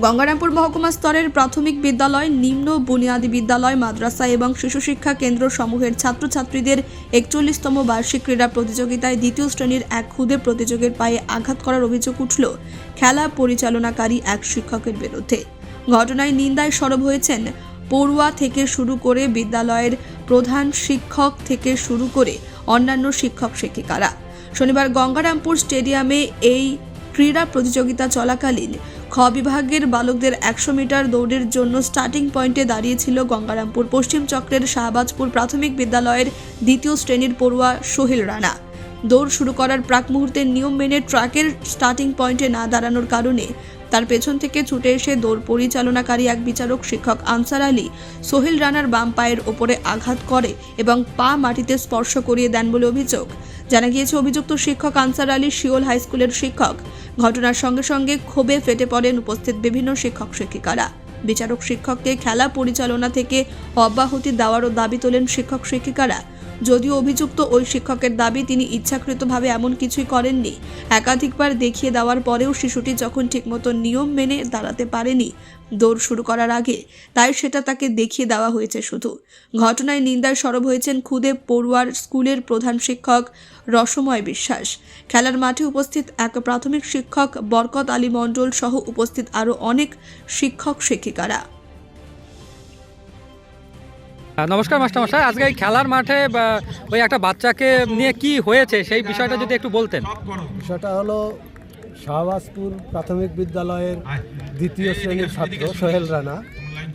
গঙ্গারামপুর মহকুমা স্তরের প্রাথমিক বিদ্যালয়, নিম্ন বুনিয়াদী বিদ্যালয়, মাদ্রাসা এবং শিশু শিক্ষা কেন্দ্র সমূহের ছাত্রছাত্রীদের একচল্লিশতম বার্ষিক ক্রীড়া প্রতিযোগিতায় দ্বিতীয় শ্রেণির এক ক্ষুদে প্রতিযোগের পায়ে আঘাত করার অভিযোগ উঠল খেলা পরিচালনাকারী এক শিক্ষকের বিরুদ্ধে। ঘটনায় নিন্দায় সরব হয়েছেন পড়ুয়া থেকে শুরু করে বিদ্যালয়ের প্রধান শিক্ষক থেকে শুরু করে অন্যান্য শিক্ষক শিক্ষিকারা। শনিবার গঙ্গারামপুর স্টেডিয়ামে এই ক্রীড়া প্রতিযোগিতা চলাকালীন খ বিভাগের বালকদের একশো মিটার দৌড়ের জন্য স্টার্টিং পয়েন্টে দাঁড়িয়েছিল গঙ্গারামপুর। পশ্চিম চক্রের শাহবাজপুর প্রাথমিক বিদ্যালয়ের দ্বিতীয় শ্রেণির পড়ুয়া সোহেল রানা। দৌড় শুরু করার প্রাক মুহূর্তে নিয়ম মেনে ট্র্যাকের স্টার্টিং পয়েন্টে না দাঁড়ানোর কারণে তার পেছন থেকে ছুটে এসে দৌড় পরিচালনাকারী এক বিচারক শিক্ষক আনসার আলী সোহেল রানার বাম পায়ের ওপরে আঘাত করে এবং পা মাটিতে স্পর্শ করিয়ে দেন বলে অভিযোগ। জানা গিয়েছে, অভিযুক্ত শিক্ষক আনসার আলী শিওল হাই স্কুলের শিক্ষক। ঘটনার সঙ্গে সঙ্গে ক্ষোভে ফেটে পড়েন উপস্থিত বিভিন্ন শিক্ষক শিক্ষিকারা। বিচারক শিক্ষককে খেলা পরিচালনা থেকে অব্যাহতি দেওয়ারও দাবি তোলেন শিক্ষক শিক্ষিকারা। যদিও অভিযুক্ত ওই শিক্ষকের দাবি, তিনি ইচ্ছাকৃতভাবে এমন কিছুই করেননি। একাধিকবার দেখিয়ে দেওয়ার পরেও শিশুটি যখন ঠিকমতো নিয়ম মেনে দাঁড়াতে পারেনি, দৌড় শুরু করার আগে, তাই সেটা তাকে দেখিয়ে দেওয়া হয়েছে শুধু। ঘটনায় নিন্দায় সরব হয়েছেন খুদে পড়ুয়ার স্কুলের প্রধান শিক্ষক রসময় বিশ্বাস। খেলার মাঠে উপস্থিত এক প্রাথমিক শিক্ষক বরকত আলী মণ্ডল সহ উপস্থিত আরও অনেক শিক্ষক শিক্ষিকারা নমস্কার মাস্টারমশাই। আজকে এই খেলার মাঠে ওই একটা বাচ্চাকে নিয়ে কি হয়েছে? সেই বিষয়টা যদি একটু বলতেন। বিষয়টা হলো শাহবাজপুর প্রাথমিক বিদ্যালয়ের দ্বিতীয় শ্রেণির ছাত্র সোহেল রানা।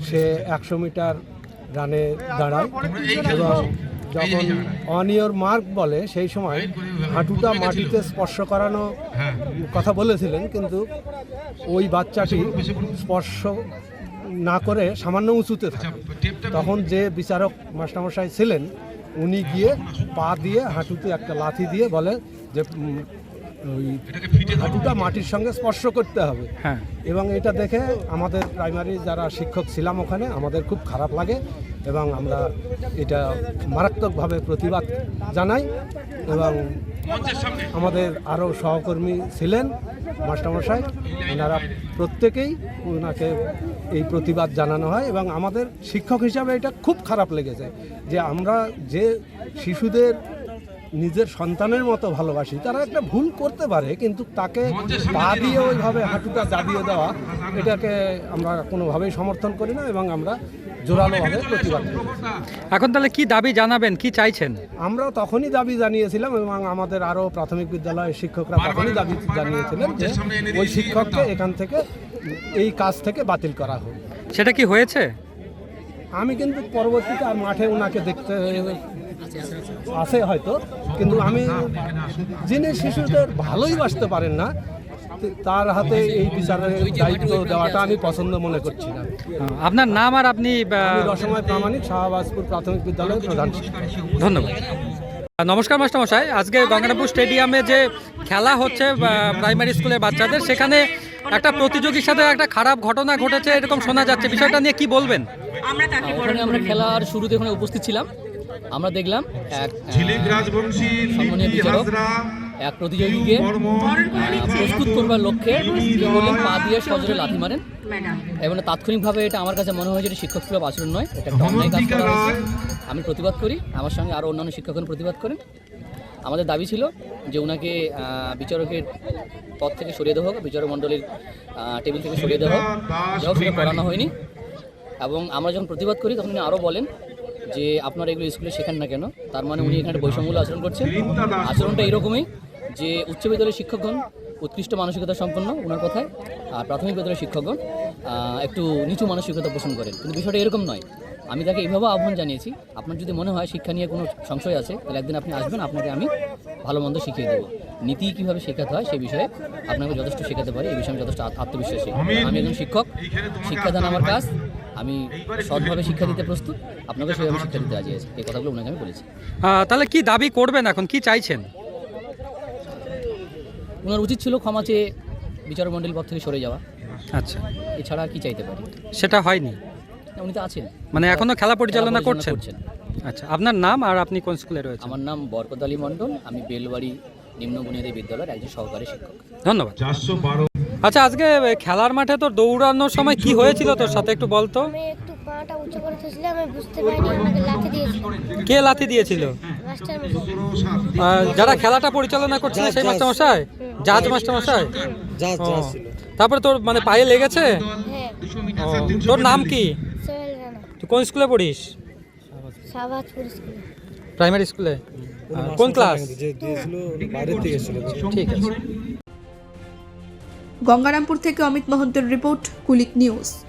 সে একশো মিটার রানে দাঁড়ায় এবং যখন অন মার্ক বলে, সেই সময় হাঁটুটা মাটিতে স্পর্শ করানো কথা বলেছিলেন, কিন্তু ওই বাচ্চাটি স্পর্শ না করে সামান্য উঁচুতে থাকে। তখন যে বিচারক মাস্টারমশাই ছিলেন উনি গিয়ে পা দিয়ে হাঁটুতে একটা লাথি দিয়ে বলে যে ওই হাঁটুটা মাটির সঙ্গে স্পর্শ করতে হবে। হ্যাঁ। এবং এটা দেখে আমাদের প্রাইমারি যারা শিক্ষক ছিলাম ওখানে আমাদের খুব খারাপ লাগে এবং আমরা এটা মারাত্মকভাবে প্রতিবাদ জানাই এবং আমাদের আরও সহকর্মী ছিলেন মাস্টারমশাই। ওনারা প্রত্যেকেই ওনাকে এই প্রতিবাদ জানানো হয় এবং আমাদের শিক্ষক হিসাবে এটা খুব খারাপ লেগেছে যে আমরা যে শিশুদের নিজের সন্তানের মতো ভালোবাসি তারা একটা ভুল করতে পারে কিন্তু তাকে পা দিয়ে ওইভাবে হাঁটুটা দাবিয়ে দেওয়া এটাকে আমরা কোনোভাবেই সমর্থন করি না এবং আমরা জোরালোভাবে প্রতিবাদ এখন তাহলে কি দাবি জানাবেন? কি চাইছেন? আমরা তখনই দাবি জানিয়েছিলাম এবং আমাদের আরও প্রাথমিক বিদ্যালয়ের শিক্ষকরা তখনই দাবি জানিয়েছিলেন যে ওই শিক্ষককে এখান থেকে এই কাজ থেকে বাতিল করা হোক। সেটা কি হয়েছে? আমি কিন্তু পরবর্তীতে আর মাঠে ওনাকে দেখতে আছে হয়তো কিন্তু আমি যিনি শিশুদের ভালোই বাসতে পারেন না তার হাতে এই বিচারের দায়িত্ব দেওয়াটা আমি পছন্দ মনে করছি না। আপনার নাম আর আপনি রসময় প্রামাণিক শাহবাজপুর প্রাথমিক বিদ্যালয়ের প্রধান। ধন্যবাদ। নমস্কার মাস্টারমশাই আজকে গঙ্গারামপুর স্টেডিয়ামে যে খেলা হচ্ছে প্রাইমারি স্কুলের বাচ্চাদের সেখানে একটা প্রতিযোগীর সাথে একটা খারাপ ঘটনা ঘটেছে এরকম শোনা যাচ্ছে। বিষয়টা নিয়ে কি বলবেন? ওখানে আমরা খেলার শুরুতে ওখানে উপস্থিত ছিলাম। আমরা দেখলাম এক সম্মানীয় বিচারক। এক প্রতিযোগীকে প্রস্তুত করবার লক্ষ্যে বললেন পা দিয়ে সজোরে লাথি মারেন। এবং তাৎক্ষণিকভাবে এটা আমার কাছে মনে হয়েছে এটা শিক্ষক সুলভ আচরণ নয়, এটা একটা অন্যায় কাজ করা হয়েছে। আমি প্রতিবাদ করি, আমার সঙ্গে আরও অন্যান্য শিক্ষকগণ প্রতিবাদ করেন। আমাদের দাবি ছিল যে ওনাকে বিচারকের পদ থেকে সরিয়ে দেওয়া হোক, বিচারক মণ্ডলীর টেবিল থেকে সরিয়ে দেওয়া হোক। সেটা করানো হয়নি। এবং আমরা যখন প্রতিবাদ করি, তখন উনি আরও বলেন যে, আপনারা এগুলো স্কুলে শেখান না কেন? তার মানে উনি এখানে বৈষম্যমূলক আচরণ করছেন। আচরণটা এরকমই। যে উচ্চ বিদ্যালয়ের শিক্ষকগণ উৎকৃষ্ট মানসিকতা সম্পন্ন ওনার কথায় আর প্রাথমিক বিদ্যালয়ের শিক্ষকগণ একটু নিচু মানসিকতা পোষণ করেন। কিন্তু বিষয়টা এরকম নয়। আমি তাকে এইভাবে আহ্বান জানিয়েছি আপনার যদি মনে হয় শিক্ষা নিয়ে কোনো সংশয় আছে তাহলে একদিন আপনি আসবেন আপনাকে আমি ভালো মন্দ শিখিয়ে দেবো। নীতি কীভাবে শেখাতে হয় সেই বিষয়ে আপনাকে যথেষ্ট শেখাতে পারি এই বিষয়ে আমি যথেষ্ট আত- আত্মবিশ্বাসী। আমি একজন শিক্ষক শিক্ষাদান আমার কাজ আমি সৎভাবে শিক্ষা দিতে প্রস্তুত আপনাকে সেভাবে শিক্ষা দিতে রাজি আছি। এই কথাগুলো ওনাকে আমি বলেছি। তাহলে কি দাবি করবেন এখন? কি চাইছেন? ওনার উচিত ছিল ক্ষমা চেয়ে বিচার মণ্ডলীর পথ থেকে সরে যাওয়া। আচ্ছা। এছাড়া কি চাইতে পারি? সেটা হয়নি? উনি তো আছেন। মানে এখনও খেলা পরিচালনা করছেন? আচ্ছা আপনার নাম আর আপনি কোন স্কুলে রয়েছেন? আমার নাম বরকত আলী মণ্ডল আমি বেলবাড়ি নিম্ন বুনিয়াদী বিদ্যালয়ের একজন সহকারী শিক্ষক। ধন্যবাদ। চারশো বারো আচ্ছা আজকে খেলার মাঠে তোর দৌড়ানোর সময় কি হয়েছিল তোর সাথে একটু বলতো আমি একটু পাটা উঁচু করে থুসলাম আমি বুঝতে পারিনি আমাকে লাথি দিয়েছে কে লাথি দিয়েছিল? মাস্টার আহ, যারা খেলাটা পরিচালনা করছিল সেই মাস্টার মশাই? জাজ মাস্টার মশাই? তারপরে তোর মানে পায়ে লেগেছে? হ্যাঁ। ও, তোর নাম কি? সোহেল রানা। তুই কোন স্কুলে পড়িস? শাহবাজপুর স্কুলে। প্রাইমারি স্কুলে? আহ, কোন ক্লাস? ঠিক আছে। গঙ্গারামপুর থেকে অমিত মহন্তের রিপোর্ট কুলিক নিউজ।